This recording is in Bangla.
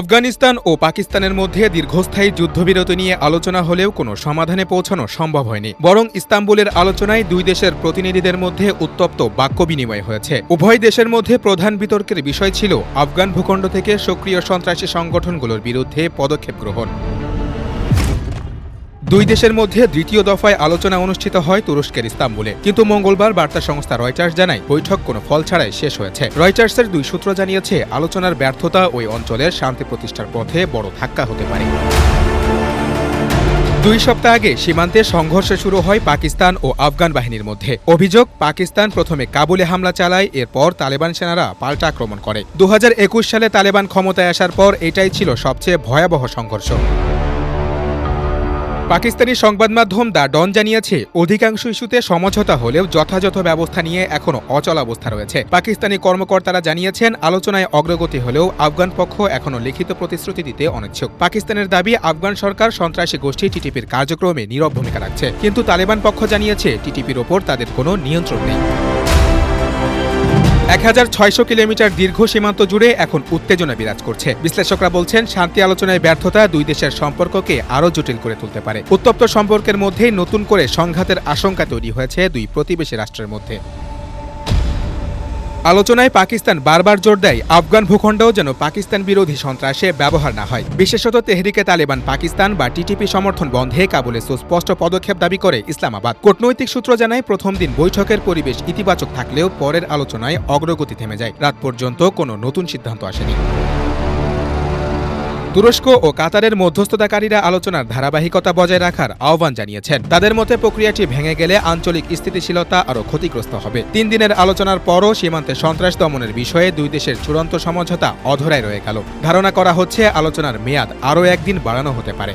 আফগানিস্তান ও পাকিস্তানের মধ্যে দীর্ঘস্থায়ী যুদ্ধবিরতি নিয়ে আলোচনা হলেও কোনো সমাধানে পৌঁছানো সম্ভব হয়নি। বরং ইস্তাম্বুলের আলোচনায় দুই দেশের প্রতিনিধিদের মধ্যে উত্তপ্ত বাক্য বিনিময় হয়েছে। উভয় দেশের মধ্যে প্রধান বিতর্কের বিষয় ছিল আফগান ভূখণ্ড থেকে সক্রিয় সন্ত্রাসী সংগঠনগুলোর বিরুদ্ধে পদক্ষেপ গ্রহণ। দুই দেশের মধ্যে দ্বিতীয় দফায় আলোচনা অনুষ্ঠিত হয় তুরস্কের ইস্তাম্বুলে। কিন্তু মঙ্গলবার বার্তা সংস্থা রয়টার্স জানায়, বৈঠক কোনো ফল ছাড়াই শেষ হয়েছে। রয়টার্সের দুই সূত্র জানিয়েছে, আলোচনার ব্যর্থতা ওই অঞ্চলের শান্তি প্রতিষ্ঠার পথে বড় ধাক্কা হতে পারে। দুই সপ্তাহ আগে সীমান্তে সংঘর্ষ শুরু হয় পাকিস্তান ও আফগান বাহিনীর মধ্যে। অভিযোগ, পাকিস্তান প্রথমে কাবুলে হামলা চালায়, এরপর তালেবান সেনারা পাল্টা আক্রমণ করে। দু হাজার একুশ সালে তালেবান ক্ষমতায় আসার পর এটাই ছিল সবচেয়ে ভয়াবহ সংঘর্ষ। পাকিস্তানি সংবাদ মাধ্যম দা ডন জানিয়েছে, অধিকাংশ ইস্যুতে সমঝোতা হলেও যথাযথ ব্যবস্থা নিয়ে এখনও অচল অবস্থা রয়েছে। পাকিস্তানি কর্মকর্তারা জানিয়েছেন, আলোচনায় অগ্রগতি হলেও আফগান পক্ষ এখনও লিখিত প্রতিশ্রুতি দিতে অনিচ্ছুক। পাকিস্তানের দাবি, আফগান সরকার সন্ত্রাসী গোষ্ঠী টিটিপির কার্যক্রমে নীরব ভূমিকা রাখছে। কিন্তু তালেবান পক্ষ জানিয়েছে, টিটিপির ওপর তাদের কোনো নিয়ন্ত্রণ নেই। এক হাজার ছয়শো কিলোমিটার দীর্ঘ সীমান্ত জুড়ে এখন উত্তেজনা বিরাজ করছে। বিশ্লেষকরা বলছেন, শান্তি আলোচনায় ব্যর্থতা দুই দেশের সম্পর্ককে আরও জটিল করে তুলতে পারে। উত্তপ্ত সম্পর্কের মধ্যেই নতুন করে সংঘাতের আশঙ্কা তৈরি হয়েছে দুই প্রতিবেশী রাষ্ট্রের মধ্যে। আলোচনায় পাকিস্তান বারবার জোর দেয়, আফগান ভূখণ্ডও যেন পাকিস্তান বিরোধী সন্ত্রাসে ব্যবহার না হয়। বিশেষত তেহরিকে তালেবান পাকিস্তান বা টিটিপি সমর্থন বন্ধে কাবুলে সুস্পষ্ট পদক্ষেপ দাবি করে ইসলামাবাদ। কূটনৈতিক সূত্র জানায়, প্রথম দিন বৈঠকের পরিবেশ ইতিবাচক থাকলেও পরের আলোচনায় অগ্রগতি থেমে যায়। রাত পর্যন্ত কোনো নতুন সিদ্ধান্ত আসেনি। তুরস্ক ও কাতারের মধ্যস্থতাকারীরা আলোচনার ধারাবাহিকতা বজায় রাখার আহ্বান জানিয়েছেন। তাদের মতে প্রক্রিয়াটি ভেঙে গেলে আঞ্চলিক স্থিতিশীলতা আরও ক্ষতিগ্রস্ত হবে। তিন দিনের আলোচনার পরও সীমান্তে সন্ত্রাস দমনের বিষয়ে দুই দেশের চূড়ান্ত সমঝোতা অধরায় রয়ে গেল। ধারণা করা হচ্ছে, আলোচনার মেয়াদ আরও একদিন বাড়ানো হতে পারে।